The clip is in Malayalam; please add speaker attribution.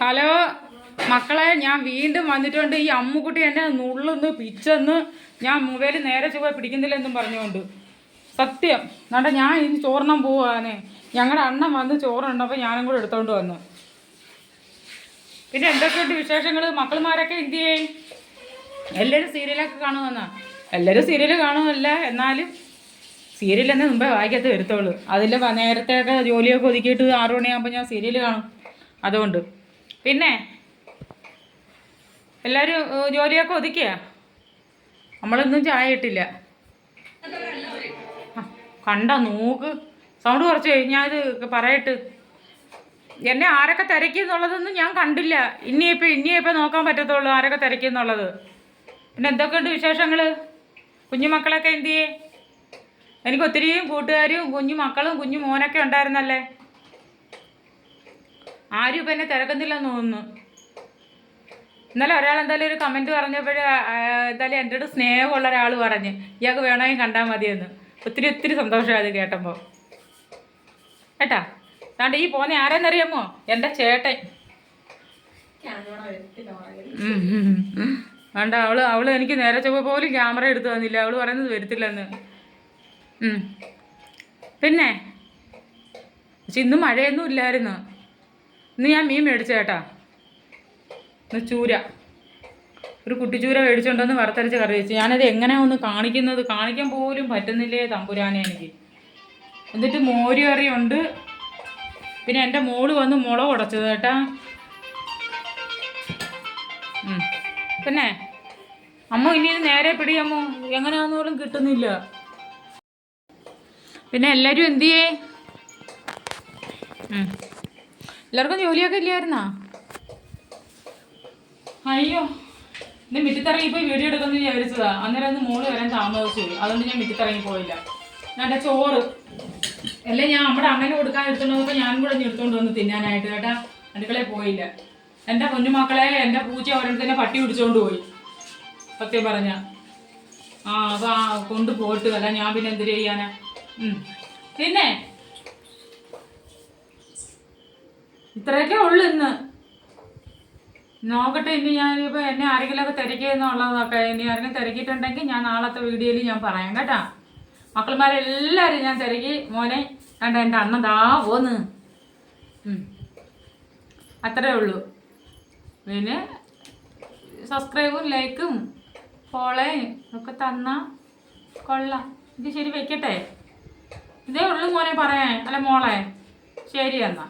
Speaker 1: ഹലോ മക്കളെ ഞാൻ വീണ്ടും വന്നിട്ടുണ്ട്. ഈ അമ്മുക്കുട്ടി എന്നെ നുള്ളൊന്ന് പിച്ചെന്ന് ഞാൻ മൊബൈൽ നേരെ ചുവ പിടിക്കുന്നില്ല എന്നും പറഞ്ഞുകൊണ്ട്. സത്യം. നട ഞാൻ ഇനി ചോറിനം പോവാനേ ഞങ്ങളുടെ അണ്ണൻ വന്ന് ചോറുണ്ടപ്പോൾ ഞാനും കൂടെ എടുത്തോണ്ട് വന്നു. പിന്നെ എന്തൊക്കെയുണ്ട് വിശേഷങ്ങൾ മക്കളുമാരൊക്കെ എന്ത് ചെയ്യും? എല്ലാവരും സീരിയലൊക്കെ കാണുമെന്നാ? എല്ലാവരും സീരിയൽ കാണുമല്ല എന്നാലും സീരിയൽ തന്നെ മുമ്പേ വായിക്കത്ത് വരുത്തുള്ളൂ. അതിൽ നേരത്തെയൊക്കെ ജോലിയൊക്കെ ഒതുക്കിയിട്ട് ആറു മണിയാകുമ്പോൾ ഞാൻ സീരിയൽ കാണും. അതുകൊണ്ട്. പിന്നെ? എല്ലാവരും ജോലിയൊക്കെ ഒതുക്കിയ? നമ്മളൊന്നും ചായ ഇട്ടില്ല. കണ്ട നോക്ക്. സൗണ്ട് കുറച്ച് ഞാനിത് പറയട്ട്. എന്നെ ആരൊക്കെ തിരക്കി എന്നുള്ളതൊന്നും ഞാൻ കണ്ടില്ല. ഇനിയിപ്പോൾ ഇനിയിപ്പോൾ നോക്കാൻ പറ്റത്തുള്ളൂ ആരൊക്കെ തിരക്കി എന്നുള്ളത് പിന്നെ എന്തൊക്കെയുണ്ട് വിശേഷങ്ങൾ കുഞ്ഞുമക്കളൊക്കെ എന്ത് ചെയ്യേ എനിക്ക് ഒത്തിരിയും കൂട്ടുകാരും കുഞ്ഞു മക്കളും കുഞ്ഞു മോനൊക്കെ ഉണ്ടായിരുന്നല്ലേ? ആരും ഇപ്പം എന്നെ തിരക്കുന്നില്ലെന്ന് തോന്നുന്നു. ഇന്നലെ ഒരാൾ എന്തായാലും ഒരു കമന്റ് പറഞ്ഞപ്പോൾ എന്തായാലും എന്റെ അടുത്ത് സ്നേഹമുള്ള ഒരാൾ പറഞ്ഞ് ഇയാൾക്ക് വേണമെങ്കിൽ കണ്ടാൽ മതിയെന്ന്. ഒത്തിരി ഒത്തിരി സന്തോഷമായത് കേട്ടപ്പോൾ കേട്ടാ? അതാണ്ട് ഈ പോന്നെ ആരെന്നറിയാമോ? എന്റെ ചേട്ടൻ. വേണ്ട അവൾ അവൾ എനിക്ക് നേരെ ചൊവ്വ പോലും ക്യാമറ എടുത്തു തന്നില്ല. അവൾ പറയുന്നത് വരത്തില്ലെന്ന്. പിന്നെ? പക്ഷെ ഇന്ന് മഴയൊന്നും ഇല്ലായിരുന്നു. ഇന്ന് ഞാൻ മീൻ മേടിച്ചു ഇന്ന് ചൂര. ഒരു കുട്ടിച്ചൂര മേടിച്ചുകൊണ്ടെന്ന് വറുത്തരച്ച് കറി വെച്ച്. ഞാനത് എങ്ങനെയാ ഒന്ന് കാണിക്കുന്നത്? കാണിക്കാൻ പോലും പറ്റുന്നില്ലേ തമ്പുരാനെ എനിക്ക്. എന്നിട്ട് മോര് കറിയുണ്ട്. പിന്നെ എന്റെ മോൾ വന്ന് മുളക് ഉടച്ചത് കേട്ടാ. പിന്നെ? അമ്മ ഇനി നേരെ പിടി അമ്മ. പോലും കിട്ടുന്നില്ല. പിന്നെ എല്ലാവരും എന്തു ചെയ്യേ ഉം. എല്ലാവർക്കും ജോലിയൊക്കെ ഇല്ലായിരുന്നാ? അയ്യോ ഇന്ന് മിറ്റിത്തിറങ്ങി പോയി വീഡിയോ എടുക്കുന്നു വിചാരിച്ചതാ. അന്നേരം അന്ന് മോൾ വരാൻ താമസിച്ചു. അതുകൊണ്ട് ഞാൻ മിറ്റിത്തിറങ്ങി പോയില്ല. എന്റെ ചോറ്. അല്ലേ ഞാൻ നമ്മുടെ അമ്മേനെ കൊടുക്കാൻ എടുത്തോണ്ടപ്പോ ഞാൻ കൂടെ എടുത്തോണ്ട് വന്ന് തിന്നാനായിട്ട് കേട്ടാ. അടുക്കളയിൽ പോയില്ല. എന്റെ കുഞ്ഞുമക്കളെ എന്റെ പൂച്ച ഓരോരുത്തന്നെ പട്ടി പിടിച്ചോണ്ട് പോയി. സത്യം പറഞ്ഞ. ആ അപ്പൊ ആ കൊണ്ട് പോയിട്ട് അല്ല ഞാൻ പിന്നെ എന്തിനു ചെയ്യാനാ. പിന്നെ? ഇത്രയൊക്കെ ഉള്ളു ഇന്ന്. നോക്കട്ടെ ഇനി ഞാൻ ഞാനിപ്പോൾ എന്നെ ആരെങ്കിലുമൊക്കെ തിരക്കിയെന്നുള്ളതൊക്കെ ഇനി ആരെങ്കിലും തിരക്കിയിട്ടുണ്ടെങ്കിൽ ഞാൻ നാളത്തെ വീഡിയോയിൽ ഞാൻ പറയാം കേട്ടാ. മക്കളുമാരെല്ലാവരും ഞാൻ തിരക്കി. മോനെ കണ്ട എന്റെ അണ്ണൻ ദാ പോന്ന്. അത്രേ ഉള്ളൂ. പിന്നെ സബ്സ്ക്രൈബും ലൈക്കും ഫോളോയും ഒക്കെ തന്ന കൊള്ളാം. ഇത് ശരി വെക്കട്ടെ. ഇതേ ഉള്ളൂ മോനെ പറയാൻ. അല്ല മോളെ ശരി എന്നാ.